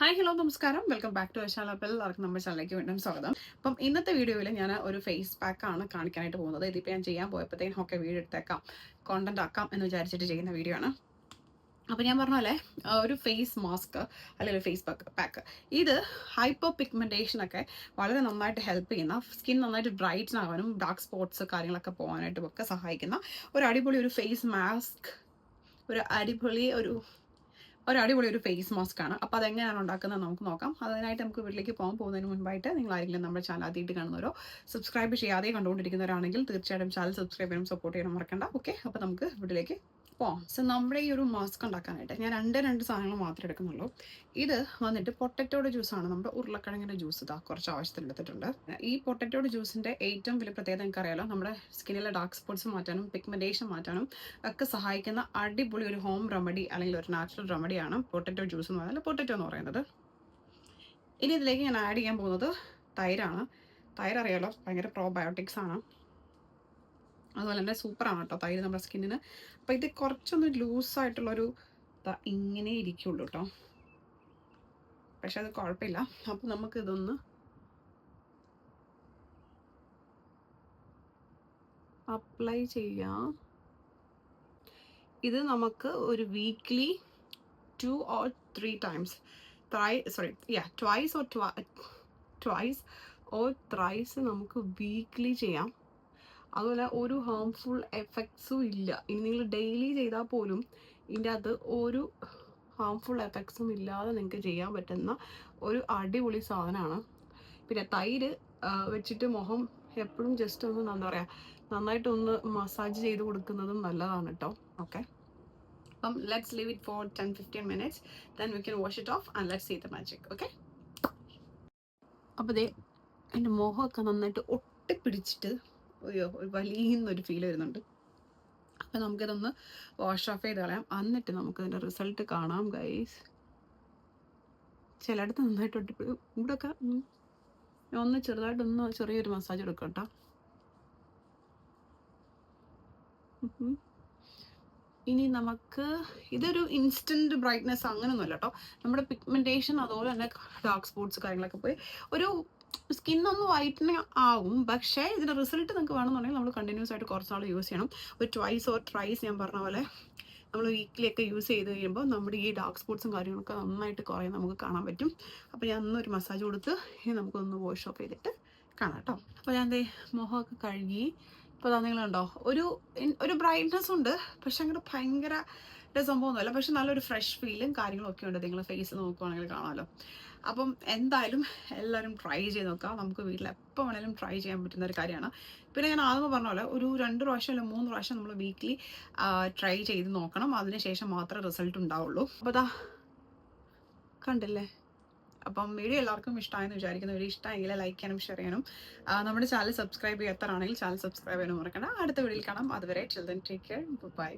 Hi hello നമസ്കാരം. Welcome back to വശാല അപ്പോൾ എല്ലാവർക്കും നമ്മുടെ ചാനലിലേക്ക് വീണ്ടും സ്വാഗതം. അപ്പം ഇന്നത്തെ വീഡിയോയിൽ ഞാൻ ഒരു ഫേസ് പാക്ക് ആണ് കാണിക്കാനായിട്ട് പോകുന്നത്. ഇതിപ്പോൾ ഞാൻ ചെയ്യാൻ പോയപ്പോഴത്തേക്കും ഒക്കെ വീഡിയോ എടുത്തേക്കാം. കോണ്ടന്റ് ആക്കാം എന്ന് വിചാരിച്ചിട്ട് ചെയ്യുന്ന വീഡിയോ ആണ്. അപ്പോൾ ഞാൻ പറഞ്ഞ പോലെ ഒരു ഫേസ് മാസ്ക് അല്ലെങ്കിൽ ഫേസ് പാക്ക് പാക്ക് ഇത് ഹൈപ്പോ പിഗ്മെന്റേഷൻ ഒക്കെ വളരെ നന്നായിട്ട് ഹെൽപ്പ് ചെയ്യുന്ന സ്കിൻ നന്നായിട്ട് ബ്രൈറ്റൻ ആവാനും ഡാർക്ക് സ്പോട്ട്സ് കാര്യങ്ങളൊക്കെ പോകാനായിട്ടും ഒക്കെ സഹായിക്കുന്ന ഒരു അടിപൊളി ഒരു ഫേസ് മാസ്ക് ഒരു അടിപൊളി ഒരു ഒരു അടിപൊളി ഒരു ഫേസ് മാസ്ക് ആണ്. അപ്പോൾ അതെങ്ങനെയാണ് ഉണ്ടാക്കുന്നത് നമുക്ക് നോക്കാം. അതിനായിട്ട് നമുക്ക് വീട്ടിലേക്ക് പോകാൻ പോകുന്നതിന് മുൻപായിട്ട് നിങ്ങൾ ആരെങ്കിലും നമ്മുടെ ചാനൽ ആദ്യമായിട്ട് കാണുന്നവരോ സബ്സ്ക്രൈബ് ചെയ്യാതെ കണ്ടുകൊണ്ടിരിക്കുന്നവരാണെങ്കിൽ തീർച്ചയായിട്ടും ചാനൽ സബ്സ്ക്രൈബ് ചെയ്യാനും സപ്പോർട്ട് ചെയ്യാനും മറക്കണ്ട. ഓക്കെ അപ്പോൾ നമുക്ക് വീട്ടിലേക്ക് പോവാം സോ നമ്മുടെ ഈ ഒരു മാസ്ക് ഉണ്ടാക്കാനായിട്ട് ഞാൻ രണ്ട് രണ്ട് സാധനങ്ങൾ മാത്രമേ എടുക്കുന്നുള്ളൂ. ഇത് വന്നിട്ട് പൊട്ടറ്റോയുടെ ജ്യൂസാണ് നമ്മുടെ ഉരുളക്കിഴങ്ങിന്റെ ജ്യൂസ് ഇതാ കുറച്ച് ആവശ്യത്തിന് എടുത്തിട്ടുണ്ട് ഈ പൊട്ടറ്റോയുടെ ജ്യൂസിന്റെ ഏറ്റവും വലിയ പ്രത്യേകത എനിക്കറിയാലോ നമ്മുടെ സ്കിന്നിലെ ഡാർക്ക് സ്പോട്ട്സ് മാറ്റാനും പിഗ്മെന്റേഷൻ മാറ്റാനും ഒക്കെ സഹായിക്കുന്ന അടിപൊളി ഒരു ഹോം റെമഡി അല്ലെങ്കിൽ ഒരു നാച്ചുറൽ റെമഡിയാണ് പൊട്ടറ്റോ ജ്യൂസ് എന്ന് പറയുന്നത്. പൊട്ടറ്റോ എന്ന് പറയുന്നത്. ഇനി ഇതിലേക്ക് ഞാൻ ആഡ് ചെയ്യാൻ പോകുന്നത് തൈരാണ്. തൈര് അറിയാലോ ഭയങ്കര പ്രോബയോട്ടിക്സ് ആണ്. അതുപോലെ തന്നെ സൂപ്പറാണ് കേട്ടോ തൈര് നമ്മുടെ സ്കിന്നിന്. അപ്പോൾ ഇത് കുറച്ചൊന്ന് ലൂസായിട്ടുള്ളൊരു ഇങ്ങനെ ഇരിക്കുള്ളൂ കേട്ടോ. പക്ഷെ അത് കുഴപ്പമില്ല. അപ്പോൾ നമുക്ക് ഇതൊന്ന് അപ്ലൈ ചെയ്യാം. ഇത് നമുക്ക് ഒരു weekly two or three times. Thrice sorry yeah twice or twice or thrice നമുക്ക് വീക്ക്ലി ചെയ്യാം. അതുപോലെ ഒരു ഹാംഫുൾ എഫക്ട്സും ഇല്ല. ഇനി നിങ്ങൾ ഡെയിലി ചെയ്താൽ പോലും ഇതിന്റെ അത് ഒരു ഹാംഫുൾ എഫക്ട്സും ഇല്ലാതെ നിങ്ങൾക്ക് ചെയ്യാൻ പറ്റുന്ന ഒരു അടിപൊളി സാധനമാണ്. പിന്നെ തൈര് വെച്ചിട്ട് മുഖം എപ്പോഴും ജസ്റ്റ് ഒന്ന് എന്താ പറയുക നന്നായിട്ടൊന്ന് മസാജ് ചെയ്ത് കൊടുക്കുന്നതും നല്ലതാണ് കേട്ടോ ഓക്കെ അപ്പം let's leave it for ten fifteen minutes then we can wash it off and let's see the magic okay അപ്പോൾ ദേ എന്റെ മുഖമൊക്കെ നന്നായിട്ട് ഒട്ടിപ്പിടിച്ചിട്ട് അയ്യോ ഒരു വലിയൊരു ഫീൽ വരുന്നുണ്ട്. അപ്പം നമുക്കിതൊന്ന് വാഷ് ഓഫ് ചെയ്ത് കളയാം. എന്നിട്ട് നമുക്ക് ഇതിന്റെ റിസൾട്ട് കാണാം ഗൈസ് ചിലയിടത്ത് നന്നായിട്ട് ഒട്ടിപ്പിടി. ഇവിടെയൊക്കെ ഒക്കെ ഞാൻ ഒന്ന് ചെറുതായിട്ടൊന്ന് ചെറിയൊരു മസാജ് കൊടുക്കാം കേട്ടോ. ഇനി നമുക്ക് ഇതൊരു ഇൻസ്റ്റന്റ് ബ്രൈറ്റ്നെസ് അങ്ങനെയൊന്നുമല്ല കേട്ടോ. നമ്മുടെ പിഗ്മെന്റേഷൻ അതുപോലെ തന്നെ ഡാർക്ക് സ്പോട്ട്സ് കാര്യങ്ങളൊക്കെ പോയി ഒരു സ്കിൻ ഒന്ന് വൈറ്റനിങ് ആവും. പക്ഷേ ഇതിന്റെ റിസൾട്ട് നിങ്ങൾക്ക് വേണമെന്നുണ്ടെങ്കിൽ നമ്മൾ കണ്ടിന്യൂസ് ആയിട്ട് കുറച്ച് നാൾ യൂസ് ചെയ്യണം. ഒരു ട്വൈസ് ഓർ ട്രൈസ് ഞാൻ പറഞ്ഞ പോലെ നമ്മൾ വീക്കിലി ഒക്കെ യൂസ് ചെയ്ത് കഴിയുമ്പോൾ നമ്മുടെ ഈ ഡാർക്ക് സ്പോട്ട്സും കാര്യങ്ങളൊക്കെ നന്നായിട്ട് കുറേ നമുക്ക് കാണാൻ പറ്റും. അപ്പോൾ ഞാൻ ഒന്നൊരു മസാജ് കൊടുത്ത് ഇനി നമുക്കൊന്ന് വാഷ് ഓഫ് ചെയ്തിട്ട് കാണാം കേട്ടോ. അപ്പോൾ ഞാൻ എന്തേ മുഖമൊക്കെ കഴുകി. ഇപ്പോൾ നിങ്ങൾ കണ്ടോ ഒരു ഒരു ബ്രൈറ്റ്നെസ് ഉണ്ട്. പക്ഷെ അങ്ങനെ ഭയങ്കര സംഭവമൊന്നുമല്ല പക്ഷെ നല്ലൊരു ഫ്രഷ് ഫീലും കാര്യങ്ങളും ഒക്കെ ഉണ്ട്. നിങ്ങൾ ഫേസ് നോക്കുവാണെങ്കിൽ കാണാമല്ലോ. അപ്പം എന്തായാലും എല്ലാവരും ട്രൈ ചെയ്ത് നോക്കാം നമുക്ക് വീട്ടിൽ എപ്പോൾ വേണമെങ്കിലും ട്രൈ ചെയ്യാൻ പറ്റുന്ന ഒരു കാര്യമാണ്. പിന്നെ ഞാൻ ആദ്യം പറഞ്ഞ പോലെ ഒരു രണ്ട് പ്രാവശ്യം അല്ലെങ്കിൽ മൂന്ന് പ്രാവശ്യം നമ്മൾ വീക്ക്ലി ട്രൈ ചെയ്ത് നോക്കണം. അതിനുശേഷം മാത്രമേ റിസൾട്ട് ഉണ്ടാവുള്ളൂ. അപ്പോൾ അതാ കണ്ടില്ലേ? അപ്പം വീഡിയോ എല്ലാവർക്കും ഇഷ്ടമായെന്ന് വിചാരിക്കുന്നു. വീഡിയോ ഇഷ്ടമെങ്കിൽ ലൈക്ക് ചെയ്യാനും ഷെയർ ചെയ്യാനും. നമ്മുടെ ചാനൽ സബ്സ്ക്രൈബ് ചെയ്യാത്തവരാണെങ്കിൽ ചാനൽ സബ്സ്ക്രൈബ് ചെയ്യാനും മറക്കണം അടുത്ത വീഡിയോയിൽ കാണാം. അതുവരെ ചിൽഡ്രൻ ടേക്ക് കെയർ ബൈ